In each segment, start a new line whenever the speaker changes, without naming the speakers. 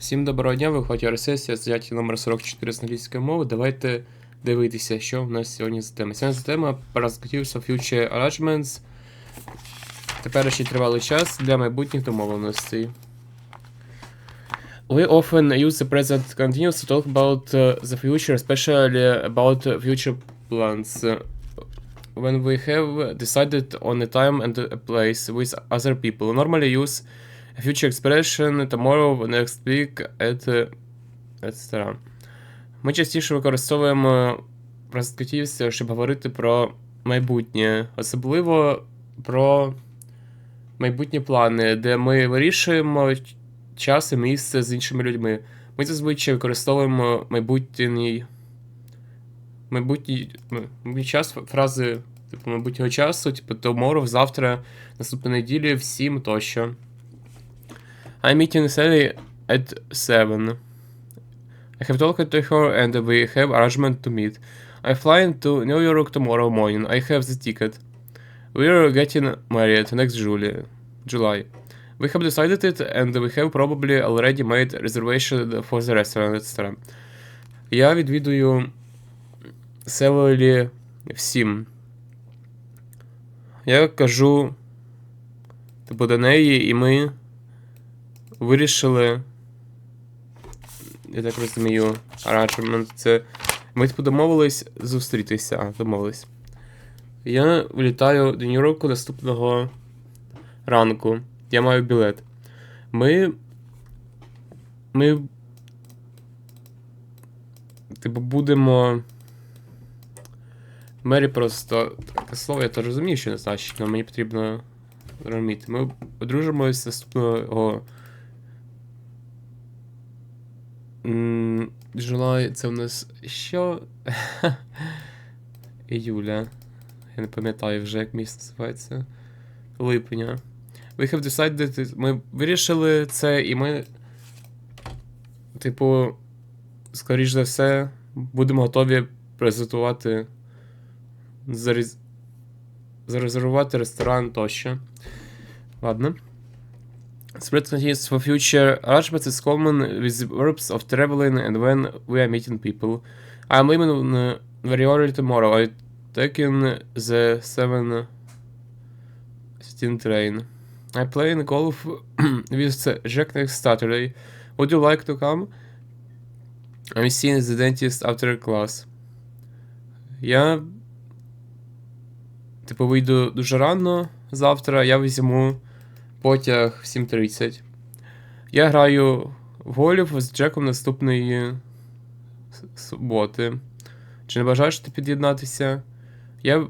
Всім доброго дня, виходить RSS, заняття номер 44 з англійської мови. Давайте дивитися, що в нас сьогодні за тема. Сьогодні за тема Perspectives Future Arrangements. Теперішній тривалий час для майбутніх домовленостей. We often use the present continuous to talk about uh, the future, especially about future plans. When we have decided on a time and a place with other people, normally use future expression tomorrow, next week, at, etc. Ми частіше використовуємо презентативці, щоб говорити про майбутнє, особливо про майбутні плани, де ми вирішуємо час і місце з іншими людьми. Ми зазвичай використовуємо майбутній майбутній, майбутній час, фрази типу майбутнього часу, типу tomorrow, завтра, наступної неділі, всім тощо. I'm meeting Sally at 7. I have talked to her and we have arrangement to meet. I fly to New York tomorrow morning. I have the ticket. We're getting married next July. July. We have decided it and we have probably already made reservation for the restaurant, etc. Я відвідую Селолі всім. Я кажу типу до неї, і ми вирішили. Я так розумію, arrangement це. Ми типу домовились зустрітися. Домовились. Я вилітаю до Нью-Йорку наступного ранку. Я маю білет. Ми. Ми. Типу, будемо. Мері просто. Таке слово, я то розумію, що не значить, але мені потрібно розуміти. Ми одружимося наступного. July, це в нас що? Іюля. Я не пам'ятаю вже, як місяць називається. Липня. We have decided. Ми вирішили це, і ми. Типу, скоріш за все, будемо готові презентувати. Зарез... Зарезервувати ресторан тощо. Ладно. Spread continues for future arrangements is common with the verbs of traveling and when we are meeting people. I'm leaving uh, very early tomorrow. I taking the 7 16 train. I play in golf with Jack next Saturday. Would you like to come? I'm seeing the dentist after class. Я. Типу, вийду дуже рано завтра. Я візьму потяг в 7.30. Я граю в гольф з Джеком наступної суботи. Чи не бажаєш ти під'єднатися? Я,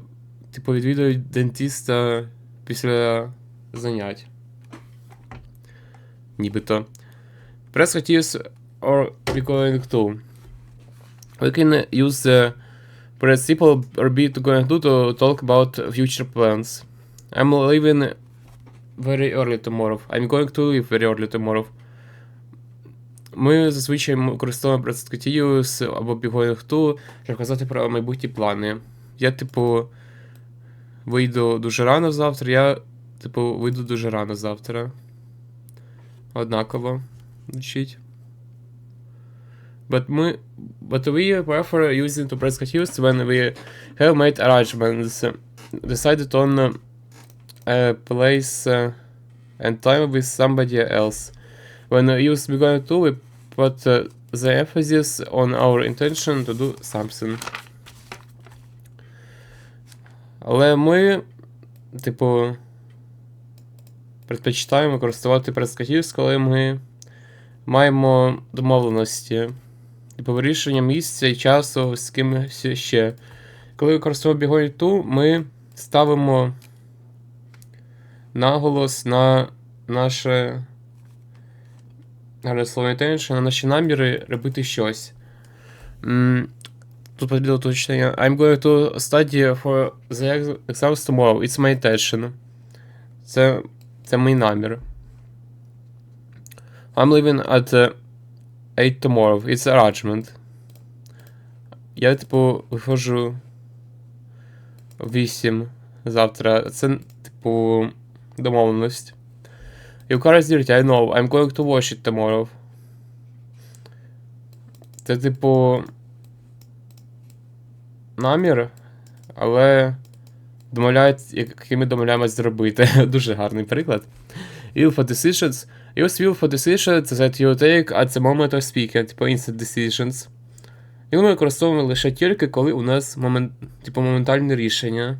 типу, відвідую дентиста після занять. Нібито. Press continues or going to. We can use the participle or be to to to talk about future plans. I'm leaving very early tomorrow. I'm going to leave very early tomorrow. Ми зазвичай використовуємо предстатію або going to, щоб казати про майбутні плани. Я, типу, вийду дуже рано завтра, я, типу, вийду дуже рано завтра. Однаково. But ми, but we prefer using to press continuous when we have made arrangements, decided on a place uh, and time with somebody else. When we use be going to, we put uh, the emphasis on our intention to do something. Але ми, типу, предпочитаємо користувати прескатів, коли ми маємо домовленості. Типу вирішення місця і часу з кимось ще. Коли використовуємо бігою ту, ми ставимо наголос на наше слово intention, на наші наміри робити щось. Тут потрібно уточнення. I'm going to study for the exams tomorrow. It's my intention. Це, це мій намір. I'm leaving at uh, 8 tomorrow. It's arrangement. Я, типу, виходжу 8 завтра. Це, типу, домовленість. Your car is dirty, I know. I'm going to wash it tomorrow. Це, типу. Намір, але домовляють, який ми домовляємось зробити. Дуже гарний приклад. Will for decisions. Use will for decisions that you take at the moment of speaking, типу instant decisions. І ми використовуємо лише тільки, коли у нас момент, типу, моментальне рішення.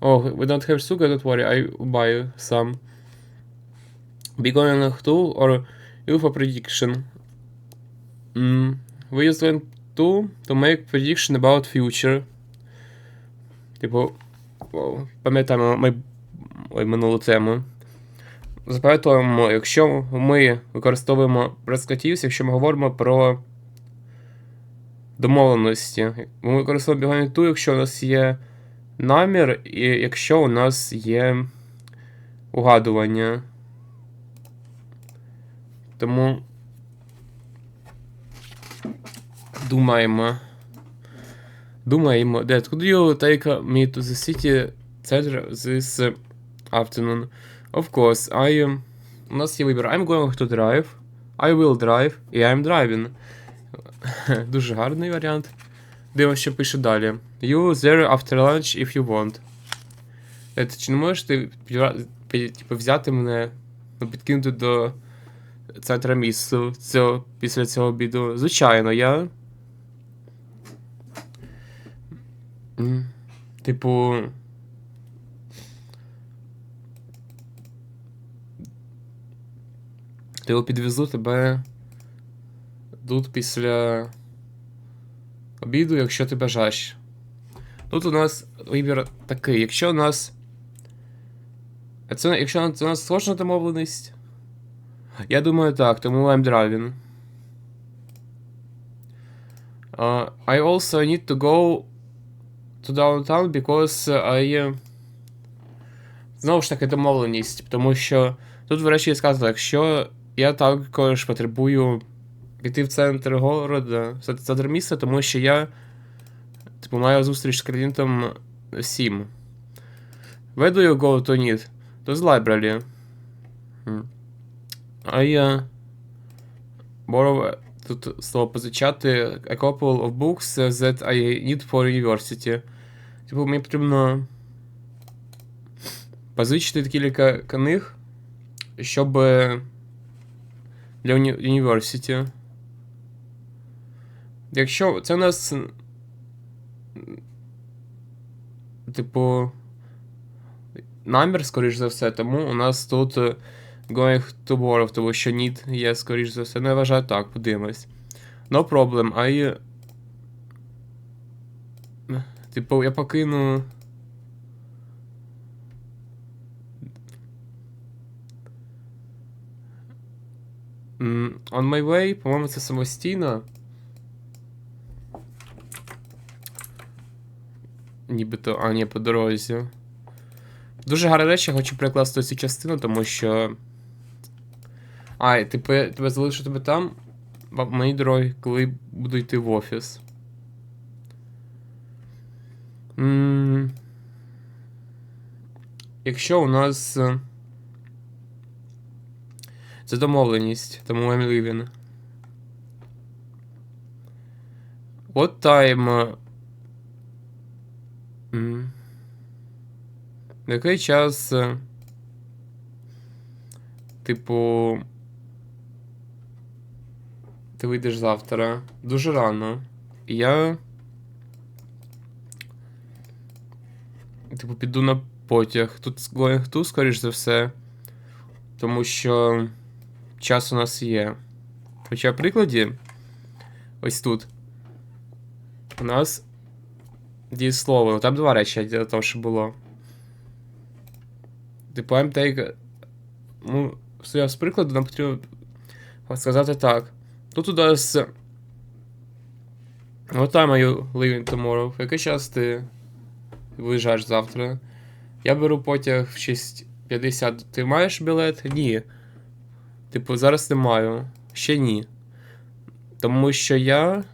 Oh, we don't have sugar, don't worry, I buy some. Be going to or for prediction. Mm. We use when to to make prediction about future. Типу, пам'ятаємо ми, минулу тему. Запам'ятовуємо, якщо ми використовуємо прескотівс, якщо ми говоримо про домовленості. Ми використовуємо бігання ту, якщо у нас є намір, якщо у нас є угадування. Тому думаємо. Думаємо. Dad, could you take me to the city center this afternoon? Of course, I... um, У нас є вибір. I'm going to drive. I will drive. І I'm driving. Дуже гарний варіант. Дивимося, що пише далі. You there after lunch if you want. Dad, чи не можеш ти типу, взяти мене, ну, підкинути до центра місту цього, після цього обіду? Звичайно, я. Типу. Типу, підвезу тебе тут після обіду, якщо ти бажаєш. Тут у нас вибір такий. Якщо у нас. Це, якщо у нас сложна домовленість. Я думаю так, тому I'm driving. Uh, I also need to go to downtown because I... Знову ж таки домовленість, тому що тут, врешті, сказано, якщо я також потребую піти в центр города, в центр міста, тому що я типу, маю зустріч з клієнтом 7. Where do you go to need? To the library. I uh, borrow тут слово позичати a couple of books that I need for university. Типу, мені потрібно позичити кілька книг, щоб для уні... Якщо це у нас. Типу. Намір, скоріш за все, тому у нас тут е, going to borrow, тому що need є, скоріш за все. Ну, я вважаю так, подивимось. No problem, I... Типу, я покину. On my way, по-моєму, це самостійно. Нібито, а ні, по дорозі. Дуже гарна речі, я хочу перекласти цю частину, тому що. А, типу, я тебе залишу тебе там, в моїй дорогі, коли буду йти в офіс. М, Якщо у нас. Це домовленість, тому I'm leaving. What time? е, м, На який час. е, Типу. Ти вийдеш завтра. Дуже рано. І я. Типу, піду на потяг. Тут going to, скоріш за все. Тому що час у нас є. Хоча в прикладі. Ось тут. У нас дієслово. Там два речі для того, що було. Типу, I'm take... Ну, з прикладу нам потрібно сказати так. Тут у нас. What time are you leaving tomorrow? Який час ти виїжджаєш завтра? Я беру потяг в 6.50. Ти маєш білет? Ні. Типу, зараз не маю. Ще ні. Тому що я.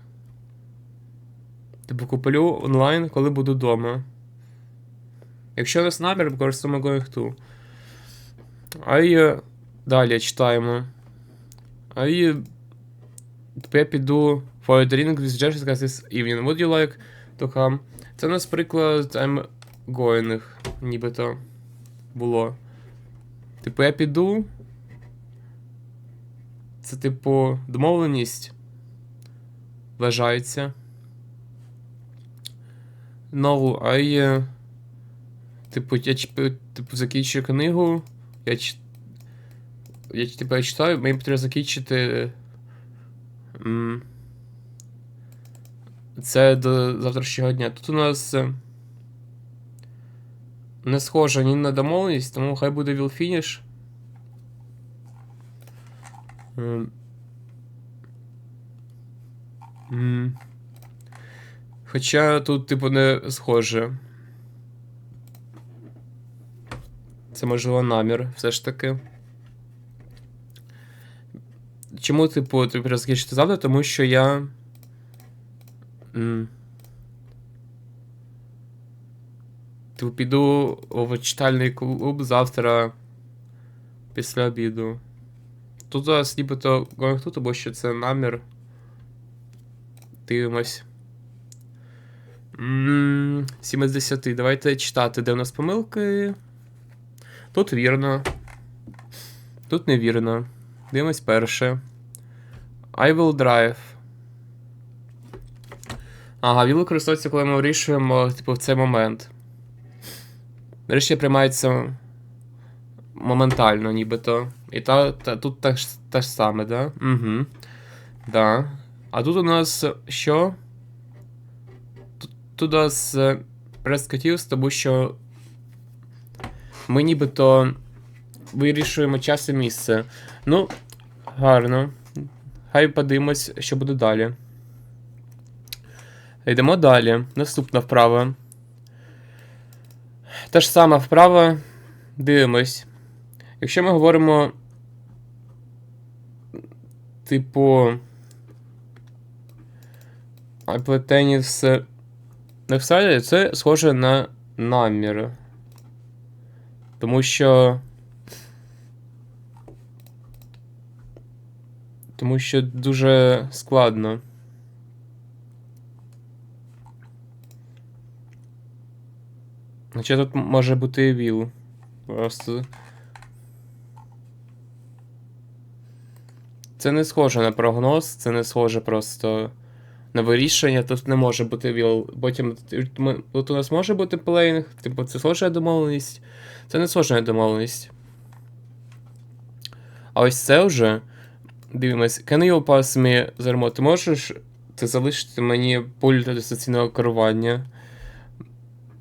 Типу, куплю онлайн, коли буду вдома. Якщо у нас намір, використовуємо going to. А і далі читаємо. I Типу я піду for a drink with Jessica this evening. Would you like to come? Це у нас приклад I'm going, нібито було. Типу, я піду. Це, типу, домовленість. Вважається. No, I... е, Типу, я типу, закінчую книгу. Я ч... Я, я читаю, мені потрібно закінчити. м, Це до завтрашнього дня. Тут у нас. е, Не схоже ні на домовленість, тому хай буде. М. Хоча тут, типу, не схоже. Це можливо намір, все ж таки. Чому, типу, тобі розкішити завтра? Тому що я. М. Типу, піду в читальний клуб завтра після обіду. Тут зараз нібито тут, або що це намір. Дивимось. М, 7 з 10. Давайте читати, де у нас помилки. Тут вірно. Тут невірно. Дивимось перше. I will drive. Ага, він використовується, коли ми вирішуємо, типу, в цей момент. Рішення приймається моментально, нібито. І та, та, тут те ж, те ж саме, да? Угу. Да. А тут у нас що? Тут, тут у нас е, прескатівс, тому що ми нібито вирішуємо час і місце. Ну, гарно. Хай подивимось, що буде далі. Йдемо далі. Наступна вправа. Та ж сама вправа. Дивимось. Якщо ми говоримо. Типу. Айплетеніс не всадять, це схоже на намір. Тому що. Тому що дуже складно. Хоча тут може бути віл. Просто. Це не схоже на прогноз, це не схоже просто на вирішення. Тут не може бути віл. Потім тут у нас може бути плейнг, типу це схоже на домовленість. Це не схоже на домовленість. А ось це вже. Дивимось, can you pass me the? Ти можеш ти залишити мені пульт дистанційного керування?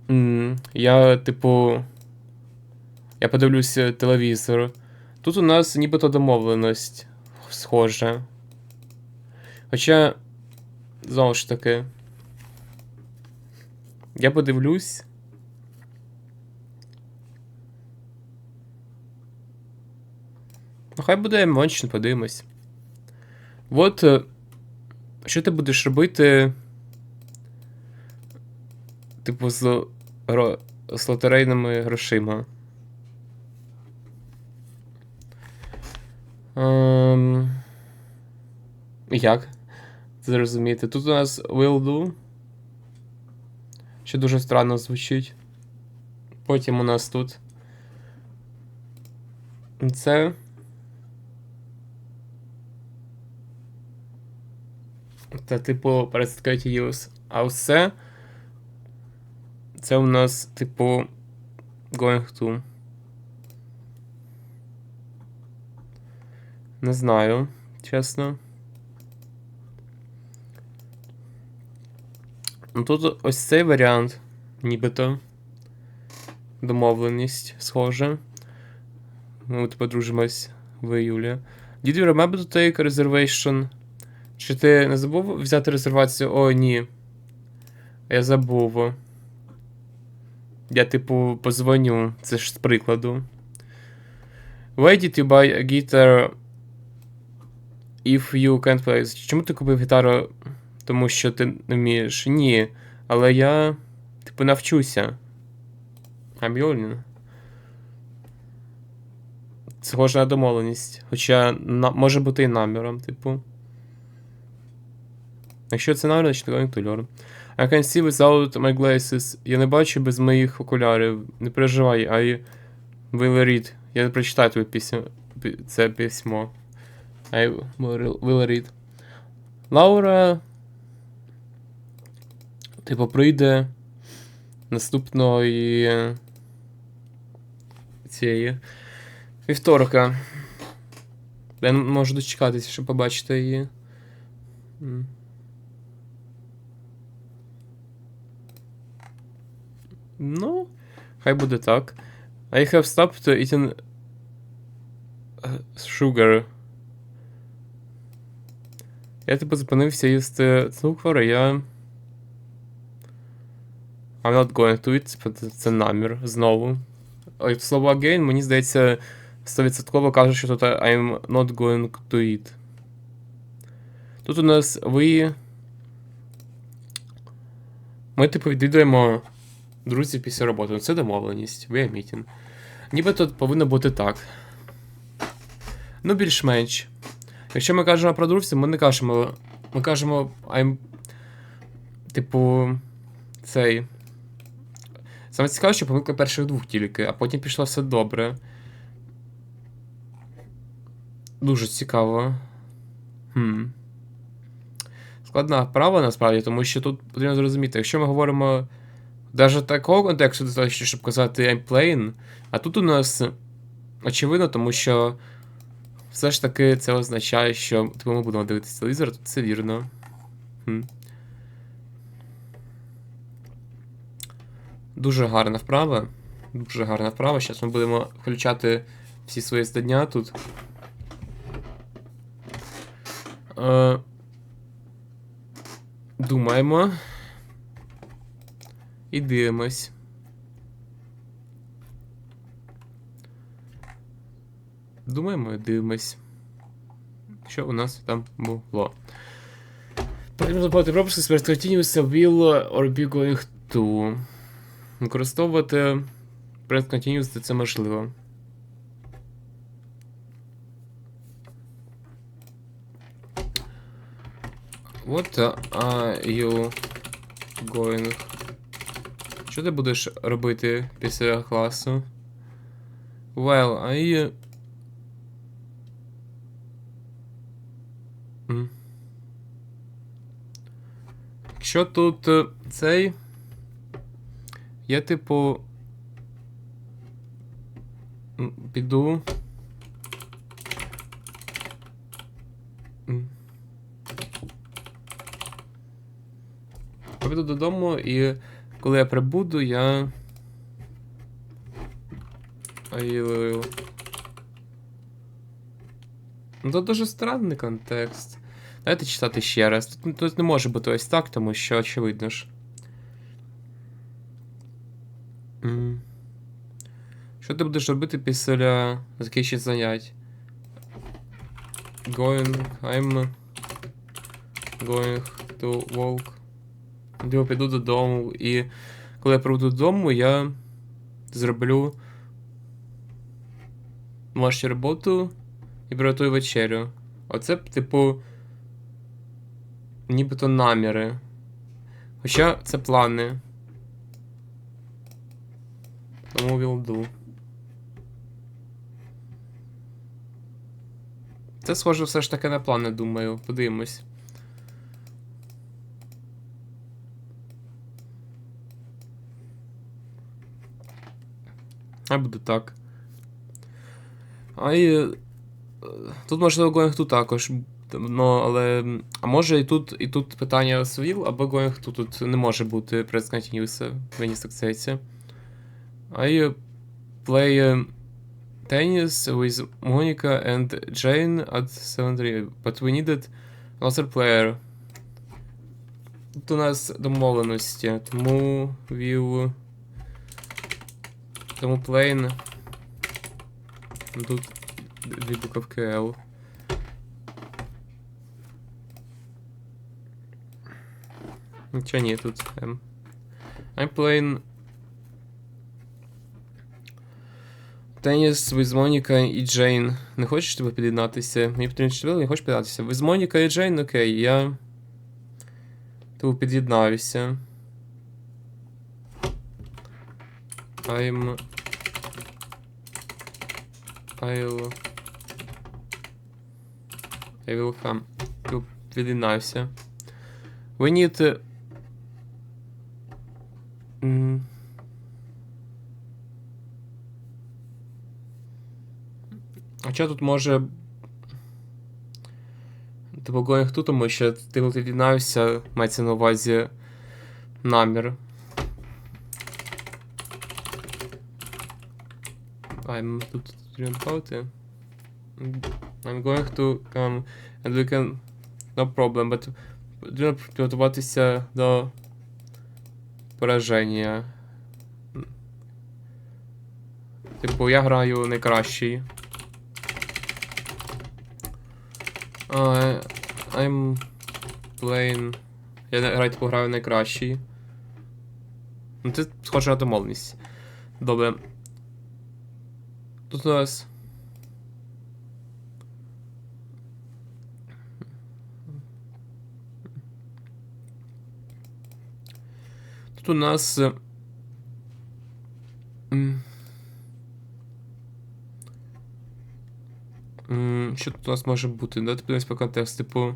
М, Я, типу. Я подивлюся телевізор. Тут у нас нібито домовленість схожа. Хоча, знову ж таки. Я подивлюсь. Ну, хай буде емоційно, подивимось. От. е, Що ти будеш робити? Типу, з, гро... з лотерейними грошима. Ем... Як? Зрозуміти. Тут у нас will do. Що дуже странно звучить. Потім у нас тут. Це. Це типу Predicate use. А це. Це у нас, типу. Going to. Не знаю, чесно. Ну тут ось цей варіант, нібито. Домовленість, схоже. Ми от подружимось в іюлі. Did you remember to take a reservation? Чи ти не забув взяти резервацію? О, ні. Я забув. Я, типу, позвоню. Це ж з прикладу. Why did you buy a guitar if you can't play? Чому ти купив гітару, тому що ти не вмієш? Ні. Але я, типу, навчуся. Learning. Схоже на домовленість. Хоча на, може бути і наміром, типу. Якщо це навіть, значить going to. I can see without my glasses. Я не бачу без моїх окулярів. Не переживай, I will read. Я не прочитаю твоє письмо. Це письмо. I will read. Лаура. Типу, прийде наступної е, цієї вівторка. Я не можу дочекатися, щоб побачити її. М. Ну, хай буде так. I have stopped eating uh, sugar. Я типу зупинився їсти цукор, і я. I'm not going to типу, це- намір знову. Слово again, мені здається, 100% каже, що тут I'm not going to eat. Тут у нас ви. Ми, типу, відвідуємо друзів після роботи. Ну, Це домовленість, we are meeting. Ніби тут повинно бути так. Ну, більш-менш. Якщо ми кажемо про друзів, ми не кажемо. Ми кажемо I'm. Типу. Цей. Саме цікаво, що помилка перших двох тільки, а потім пішло все добре. Дуже цікаво. Хм. Складна вправа насправді, тому що тут потрібно зрозуміти, якщо ми говоримо навіть такого контексту достатньо, щоб казати I'm playing, а тут у нас очевидно, тому що все ж таки це означає, що ми будемо дивитися телевізор, тут це вірно. Хм. Дуже гарна вправа. Дуже гарна вправа. Зараз ми будемо включати всі свої здання тут. Е, думаємо. І дивимось. Думаємо і дивимось. Що у нас там було? Потрібно заплати пропуски з перспективністю will or be going to. Використовувати Present Continuous, це можливо. What are you going? Що ти будеш робити після класу? Well, I... Якщо тут е, цей... Я, типу. Піду. Піду додому і коли я прибуду, я. Will... Ну, це дуже странний контекст. Давайте читати ще раз. Тут, тут не може бути ось так, тому що очевидно ж. М. Що ти будеш робити після закінчення занять? Going, I'm going to walk. Я піду додому, і коли я прийду додому, я зроблю домашню роботу і приготую вечерю. Оце, типу, нібито наміри. Хоча це плани. Тому will. Це схоже все ж таки на плани, думаю. Подивимось. А буде так. А і. е, Тут можливо to також. Ну, але. А може і тут, і тут питання will, або to тут не може бути continuous, мені так здається. I play uh, tennis with Monica and Jane at 7 but we needed another player. Тут у нас домовленості, тому will... Тому plane... Тут дві буковки L. Нічого ні, тут M. I'm playing Теніс with Моніка і Джейн. Не хочеш тебе під'єднатися? Мені потрібно четвер, не хочеш під'єднатися. Моніка і Джейн, окей, я. Типу під'єднаюся. I'm... I'll... I will come. Типу під'єднаюся. We need... to- А що тут може. Типу going to, тому що ти від'єднався, мається на увазі намір. I'm тут рінкоти. I'm going to come and we can. No problem, but потрібно підготуватися до пораження. Типу, я граю найкращий. Uh, I'm playing. Я граю, типу, граю найкращий. Ну, ти схоже на домовленість. Добре. Тут у нас. Тут у нас. е, м, м, Що тут у нас може бути? Давайте подивимось по контексту, типу.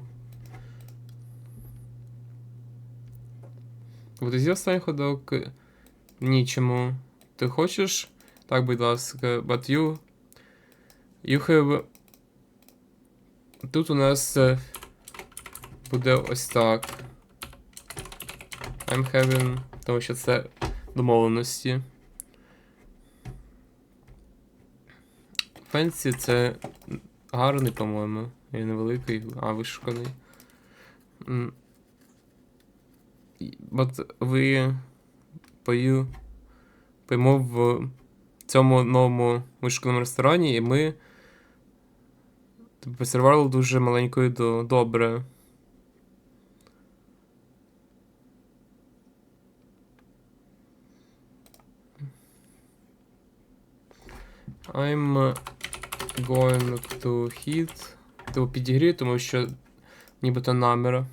Вот зі останній ходок нічому. Ти хочеш? Так, будь ласка, but you. You have. Тут у нас е, буде ось так. I'm having. Тому що це домовленості. Фенсі це гарний, по-моєму. І невеликий, а вишуканий. От ви пою. Поїмо в цьому новому вишуканому ресторані, і ми типу, сервували дуже маленьку їду. Добре. I'm going to hit. Типу підігрію, тому що нібито наміра.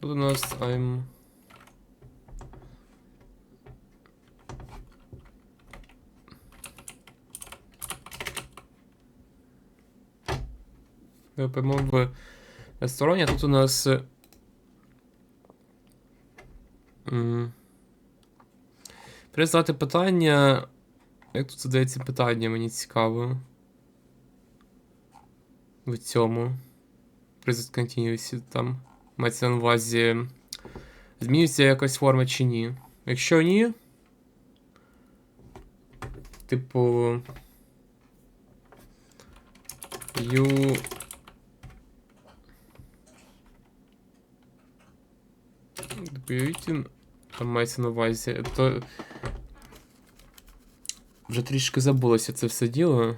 Тут у нас I'm. Поймо в ресторані, а тут у нас. м, питання. Як тут задається питання, мені цікаво. В цьому. Present continuous там. Мається на увазі. Змінюється якась форма чи ні. Якщо ні. Типу. You. Eating, Там мається на увазі. То. Вже трішки забулося це все діло.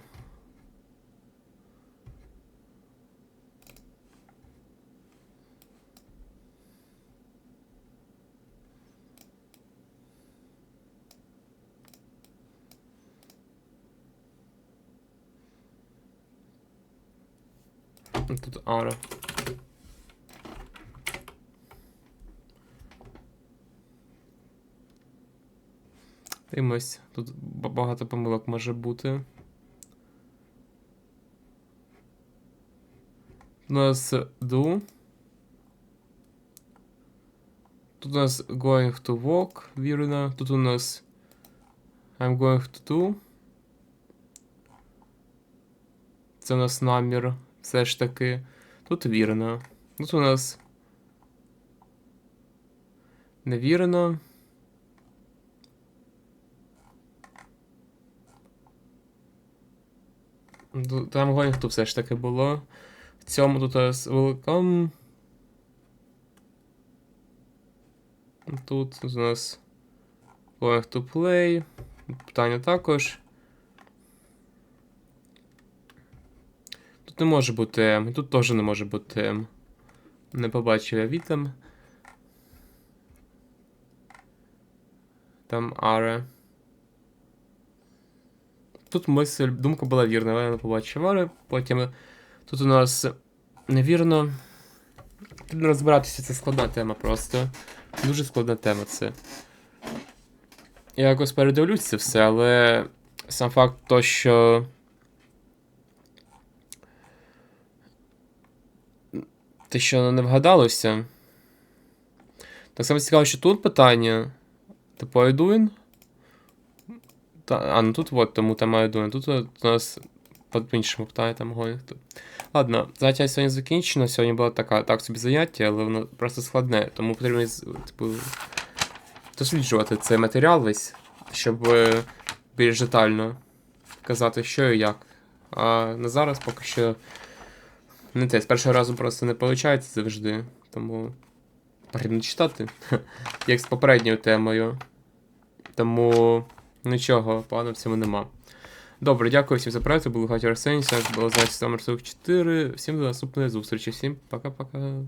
Тут ара. Дивимось, тут багато помилок може бути. У нас do. Тут у нас going to walk, вірно. Тут у нас I'm going to do. Це у нас намір, все ж таки. Тут вірно. Тут у нас невірно. Там to все ж таки було. В цьому тут у нас welcome. Тут у нас going to play. Питання також. Тут не може бути і тут теж не може бути M. Не побачив я вітам. Там Аре. Тут мисль, думка була вірна, але я не побачив Аре. Потім тут у нас невірно. Треба Розбиратися це складна тема просто. Дуже складна тема це. Я якось передивлюсь це все, але сам факт то, що. Те, що не вгадалося. Так само цікаво, що тут питання. Типу Айдуін. Та, а, ну тут от, тому тема Айдуін. Тут у нас по-іншому питання там гоні. Ладно, заняття сьогодні закінчено. Сьогодні було така, так собі заняття, але воно просто складне. Тому потрібно типу, досліджувати цей матеріал весь, щоб е, більш детально казати, що і як. А на зараз поки що не те. З першого разу просто не виходить завжди. Тому потрібно читати, як з попередньою темою. Тому нічого поганого в цьому нема. Добре, дякую всім за працю. Був Хатір Арсеній, було номер 44. Всім до наступної зустрічі. Всім пока-пока.